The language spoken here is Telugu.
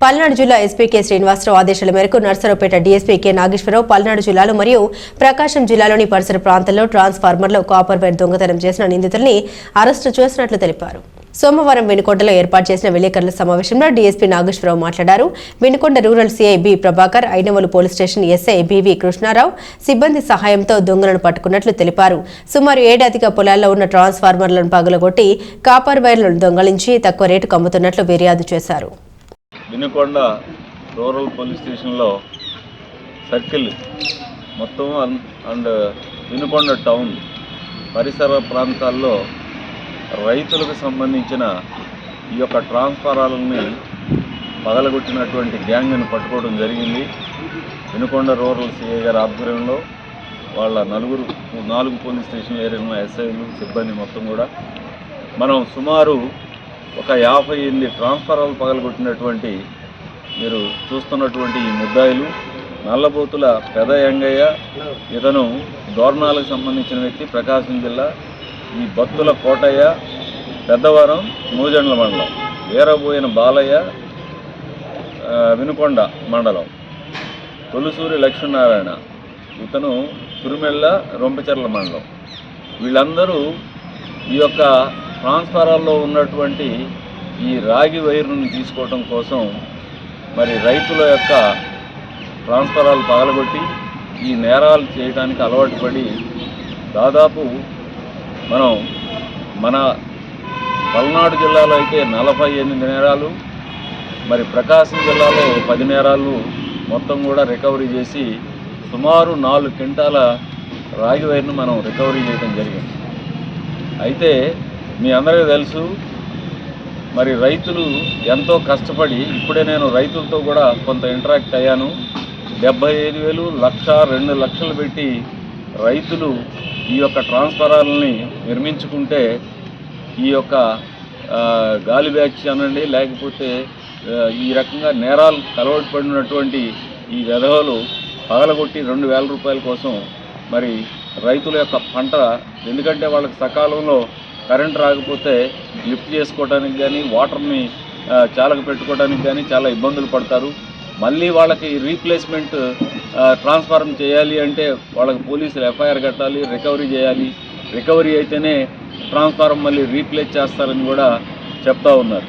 పల్నాడు జిల్లా ఎస్పీ కె శ్రీనివాసరావు ఆదేశాల మేరకు నర్సరావుపేట డీఎస్పీ కె నాగేశ్వరరావు పల్నాడు జిల్లాలో మరియు ప్రకాశం జిల్లాలోని పరిసర ప్రాంతాల్లో ట్రాన్స్ఫార్మర్లో కాపర్ వైర్ దొంగతనం చేసిన నిందితుల్ని అరెస్టు చేసినట్లు తెలిపారు. సోమవారం వెనుకొండలో ఏర్పాటు చేసిన విలేకరుల సమావేశంలో డీఎస్పీ నాగేశ్వరరావు మాట్లాడారు. Vinukonda rural CI B Prabhakar Ainavolu police station SI BV Krishnarao సిబ్బంది సహాయంతో దొంగలను పట్టుకున్నట్లు తెలిపారు. సుమారు ఏడాదిగా పొలాల్లో ఉన్న ట్రాన్స్ఫార్మర్లను పగలగొట్టి కాపర్ వైర్లను దొంగలించి తక్కువ రేటుకు అమ్ముతున్నట్లు ఫిర్యాదు చేశారు. వినుకొండ రూరల్ పోలీస్ స్టేషన్లో సర్కిల్ మొత్తం అన్- అండ్ వినుకొండ టౌన్ పరిసర ప్రాంతాల్లో రైతులకు సంబంధించిన ఈ యొక్క ట్రాన్స్ఫారాలని పగలగొట్టినటువంటి గ్యాంగ్ని పట్టుకోవడం జరిగింది. వినుకొండ రూరల్ సిఐ గారి ఆధ్వర్యంలో వాళ్ళ నలుగురు నాలుగు పోలీస్ స్టేషన్ ఏరియాలో ఎస్ఐలు సిబ్బంది మొత్తం కూడా. మనం సుమారు ఒక యాభై ఎనిమిది ట్రాన్స్ఫారాలు పగలగొట్టినటువంటి మీరు చూస్తున్నటువంటి ఈ ముద్దాయిలు నల్లబోతుల పెద యంగయ్య ఇతను దోర్నాలకు సంబంధించిన వ్యక్తి ప్రకాశం జిల్లా ఈ బత్తుల కోటయ్య పెద్దవరం నూజండ్ల మండలం వీరబోయిన బాలయ్య వినుకొండ మండలం తొలిసూరి లక్ష్మీనారాయణ ఇతను తిరుమెళ్ళ రొంపచెర్ల మండలం. వీళ్ళందరూ ఈ యొక్క ట్రాన్స్ఫారాల్లో ఉన్నటువంటి ఈ రాగి వైర్ను తీసుకోవటం కోసం మరి రైతుల యొక్క ట్రాన్స్ఫారాలు పగలగొట్టి ఈ నేరాలు చేయడానికి అలవాటు పడి దాదాపు మనం మన పల్నాడు జిల్లాలో అయితే నలభై ఎనిమిది నేరాలు మరి ప్రకాశం జిల్లాలో పది నేరాలు మొత్తం కూడా రికవరీ చేసి సుమారు నాలుగు క్వింటాల రాగి వైర్ను మనం రికవరీ చేయడం జరిగింది. అయితే మీ అందరికీ తెలుసు మరి రైతులు ఎంతో కష్టపడి ఇప్పుడే నేను రైతులతో కూడా కొంత ఇంటరాక్ట్ అయ్యాను. డెబ్బై ఐదు వేలు లక్ష రెండు లక్షలు పెట్టి రైతులు ఈ యొక్క ట్రాన్స్ఫరాలని నిర్మించుకుంటే ఈ యొక్క గాలి బ్యాచ్ అనండి లేకపోతే ఈ రకంగా నేరాలు కలవడి పడినటువంటి ఈ వెధవలు పగలగొట్టి రెండు వేల రూపాయల కోసం మరి రైతుల యొక్క పంట ఎందుకంటే వాళ్ళకి సకాలంలో కరెంట్ రాకపోతే లిఫ్ట్ చేసుకోవడానికి కానీ వాటర్ని చాలక పెట్టుకోవడానికి కానీ చాలా ఇబ్బందులు పడతారు. మళ్ళీ వాళ్ళకి రీప్లేస్మెంట్ ట్రాన్స్ఫార్మ్ చేయాలి అంటే వాళ్ళకి పోలీసులు ఎఫ్ఐఆర్ కట్టాలి రికవరీ చేయాలి. రికవరీ అయితేనే ట్రాన్స్ఫార్మ్ మళ్ళీ రీప్లేస్ చేస్తారని కూడా చెప్తా ఉన్నారు.